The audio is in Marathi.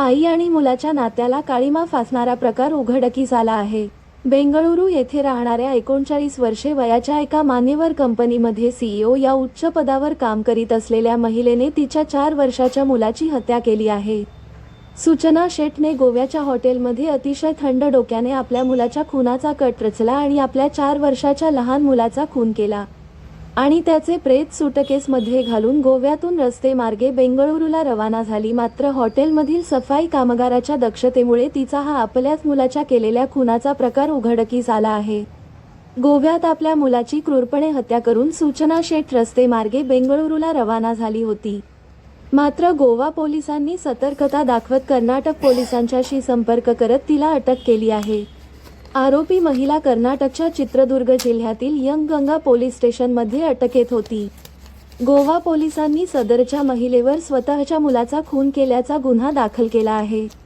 आई आणि मुलाच्या नात्याला काळीमा फासणारा प्रकार उघडकीस आला आहे. बेंगळुरू येथे राहणाऱ्या एकोणचाळीस वर्षे वयाच्या एका मान्यवर कंपनीमध्ये सीईओ या उच्च पदावर काम करीत असलेल्या महिलेने तिच्या चार वर्षाच्या मुलाची हत्या केली आहे. सूचना शेटने गोव्याच्या हॉटेलमध्ये अतिशय थंड डोक्याने आपल्या मुलाच्या खुनाचा कट रचला आणि आपल्या चार वर्षाच्या लहान मुलाचा खून केला. आणि त्याचे प्रेत सुटकेसमध्ये घालून गोव्यातून रस्ते मार्गे बेंगळुरूला रवाना झाली. मात्र हॉटेलमधील सफाई कामगाराच्या दक्षतेमुळे तिचा हा आपल्याच मुलाच्या केलेल्या खुनाचा प्रकार उघडकीस आला आहे. गोव्यात आपल्या मुलाची क्रूरपणे हत्या करून सूचना शेठ रस्ते मार्गे बेंगळुरूला रवाना झाली होती. मात्र गोवा पोलिसांनी सतर्कता दाखवत कर्नाटक पोलिसांच्याशी संपर्क करत तिला अटक केली आहे. आरोपी महिला कर्नाटकच्या चित्रदुर्ग जिल्ह्यातील यंगगंगा पोलीस स्टेशनमध्ये अटकेत होती. गोवा पोलिसांनी सदरच्या महिलेवर स्वतःच्या मुलाचा खून केल्याचा गुन्हा दाखल केला आहे.